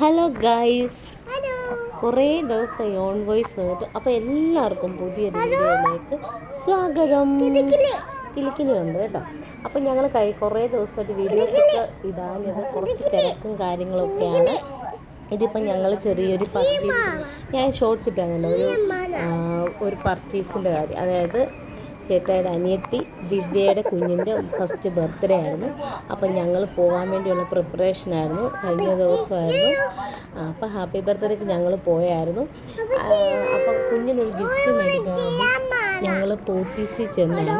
Hello guys കുറേ ദിവസമായി on voice വന്നിട്ട് അപ്പോൾ എല്ലാവർക്കും പുതിയൊരു വീഡിയോയിലേക്ക് സ്വാഗതം. കിളിക്കിലുണ്ട് കേട്ടോ. അപ്പോൾ ഞങ്ങൾ കൈ കുറേ ദിവസമായിട്ട് വീഡിയോസൊക്കെ ഇടാഞ്ഞത് കുറച്ച് തിരക്കും കാര്യങ്ങളൊക്കെയാണ്. ഇതിപ്പം ഞങ്ങൾ ചെറിയൊരു പർച്ചേസ് ഞാൻ ഷോർട്സ് ഇട്ടാണല്ലോ ഒരു ഒരു പർച്ചേസിന്റെ കാര്യം. അതായത് ചേട്ടായുടെ അനിയത്തി ദിവ്യയുടെ കുഞ്ഞിന്റെ ഫസ്റ്റ് ബർത്ത്ഡേ ആയിരുന്നു. അപ്പം ഞങ്ങൾ പോകാൻ വേണ്ടിയുള്ള പ്രിപ്പറേഷൻ ആയിരുന്നു. കഴിഞ്ഞ ദിവസമായിരുന്നു. അപ്പം ഹാപ്പി ബർത്ത്ഡേക്ക് ഞങ്ങൾ പോയായിരുന്നു. അപ്പം കുഞ്ഞിനൊരു ഗിഫ്റ്റ് മേടിക്കാൻ ഞങ്ങൾ പോത്തീസിൽ ചെന്നാണ്.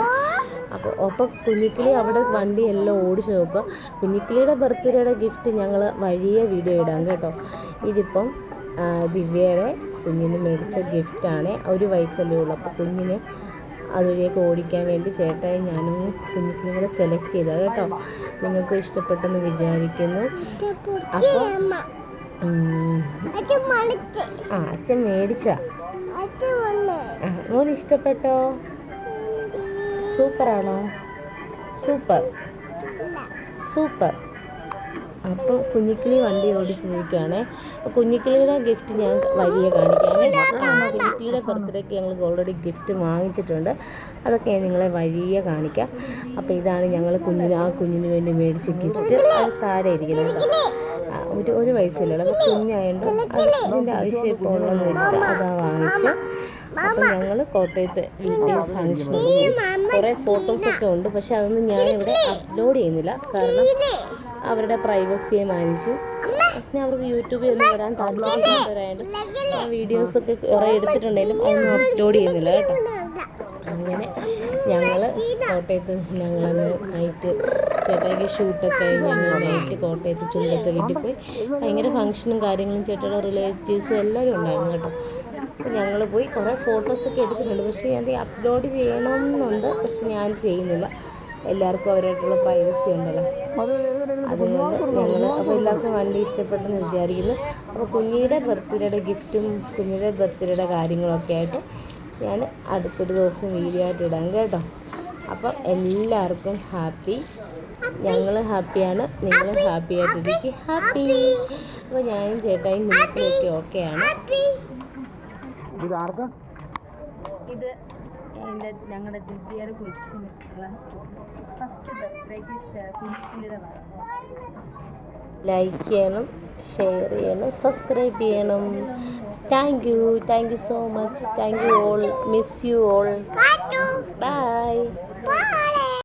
അപ്പോൾ അപ്പോൾ കുഞ്ഞിക്കിളി അവിടെ വണ്ടി എല്ലാം ഓടിച്ച് നോക്കുക. കുഞ്ഞിക്കിളിയുടെ ബർത്ത്ഡേയുടെ ഗിഫ്റ്റ് ഞങ്ങൾ വഴിയെ വീഡിയോ ഇടാം കേട്ടോ. ഇതിപ്പം ദിവ്യയുടെ കുഞ്ഞിന് മേടിച്ച ഗിഫ്റ്റാണ് ഒരു വയസ്സല്ലേ ഉള്ളൂ. അപ്പോൾ കുഞ്ഞിന് അതുവഴിയൊക്കെ ഓടിക്കാൻ വേണ്ടി ചേട്ടായി ഞാനും കുഞ്ഞിക്കിളിയും കൂടെ സെലക്ട് ചെയ്തത് കേട്ടോ നിങ്ങൾക്ക് ഇഷ്ടപ്പെട്ടെന്ന് വിചാരിക്കുന്നു. അപ്പോൾ ആ അച്ഛൻ മേടിച്ച. മോന് ഇഷ്ടപ്പെട്ടോ? സൂപ്പറാണോ? സൂപ്പർ. സൂപ്പർ. അപ്പോൾ കുഞ്ഞിക്കിളി വണ്ടി ഓടിച്ചിരിക്കുകയാണ്. അപ്പോൾ കുഞ്ഞിക്കിളിയുടെ ഗിഫ്റ്റ് ഞാൻ വലിയ കാണിക്കുകയാണ് ആ, കുഞ്ഞിക്കിളിയുടെ ബർത്ത്ഡേക്ക് ഞങ്ങൾ ഓൾറെഡി ഗിഫ്റ്റ് വാങ്ങിച്ചിട്ടുണ്ട്. അതൊക്കെ ഞാൻ നിങ്ങളെ വഴിയെ കാണിക്കാം. അപ്പോൾ ഇതാണ് ഞങ്ങൾ കുഞ്ഞിന് ആ കുഞ്ഞിന് വേണ്ടി മേടിച്ച ഗിഫ്റ്റ് അത് താഴെ ഇരിക്കുന്നത് ഒരു ഒരു വയസ്സിലുള്ള അപ്പോൾ കുഞ്ഞായതുകൊണ്ട് അത് അതിന്റെ ആവശ്യം ഇപ്പോൾ ഉള്ളതെന്ന് വെച്ചിട്ട് അതാ വാങ്ങിച്ച്. അപ്പോൾ ഞങ്ങൾ കോട്ടയത്ത് വീട്ടിൽ ഫംഗ്ഷന് പോയി. കുറേ ഫോട്ടോസൊക്കെ ഉണ്ട്. പക്ഷെ അതൊന്നും ഞാനിവിടെ അപ്ലോഡ് ചെയ്യുന്നില്ല. കാരണം അവരുടെ പ്രൈവസിയെ മാനിച്ചു. പിന്നെ അവർക്ക് യൂട്യൂബിൽ ഒന്നും വരാൻ താല്പര്യമില്ലാത്തവരായതുകൊണ്ട് ഞാൻ വീഡിയോസൊക്കെ കുറേ എടുത്തിട്ടുണ്ടെങ്കിലും അതൊന്നും അപ്ലോഡ് ചെയ്യുന്നില്ല കേട്ടോ. അങ്ങനെ ഞങ്ങൾ കോട്ടയത്ത് ഞങ്ങളന്ന് നൈറ്റ് ചേട്ടായിക്ക് ഷൂട്ടൊക്കെ കഴിഞ്ഞ് ഞങ്ങൾ നൈറ്റ് കോട്ടയത്ത് ചുണ്ടത്ത് വീട്ടിൽ പോയി ഭയങ്കര ഫങ്ഷനും കാര്യങ്ങളും ചേട്ടയുടെ റിലേറ്റീവ്സും എല്ലാവരും ഉണ്ടായിരുന്നു കേട്ടോ. അപ്പോൾ ഞങ്ങൾ പോയി കുറേ ഫോട്ടോസൊക്കെ എടുത്തിട്ടുണ്ട്. പക്ഷേ ഞാൻ അപ്ലോഡ് ചെയ്യണമെന്നുണ്ട് പക്ഷെ ഞാൻ ചെയ്യുന്നില്ല. എല്ലാവർക്കും അവരായിട്ടുള്ള പ്രൈവസി ഉണ്ടല്ലോ. അതുകൊണ്ട് ഞങ്ങൾ അപ്പോൾ എല്ലാവർക്കും വണ്ടി ഇഷ്ടപ്പെട്ടെന്ന് വിചാരിക്കുന്നു. അപ്പോൾ കുഞ്ഞിയുടെ ബർത്ത്ഡേയുടെ ഗിഫ്റ്റും കുഞ്ഞിയുടെ ബർത്ത്ഡേയുടെ കാര്യങ്ങളൊക്കെ ആയിട്ട് ഞാൻ അടുത്തൊരു ദിവസം വീഡിയോ ആയിട്ട് ഇടാം കേട്ടോ. അപ്പം എല്ലാവർക്കും ഹാപ്പി ഞങ്ങൾ ഹാപ്പിയാണ് നിങ്ങൾ ഹാപ്പി ആയിട്ടിരിക്കും. ഹാപ്പി അപ്പോൾ ഞാനും ചേട്ടായും നിങ്ങൾക്കൊക്കെ ഓക്കെയാണ് ഇത് ആർക്കാ? ഇത് എന്റെ ഞങ്ങളുടെ ദിവ്യയുടെ കൊച്ചിന് ഫസ്റ്റ് ബർത്ത്ഡേക്ക് ലൈക്ക് ചെയ്യണം ഷെയർ ചെയ്യണം സബ്സ്ക്രൈബ് ചെയ്യണം. Thank you thank you so much thank you all miss you all bye Bye.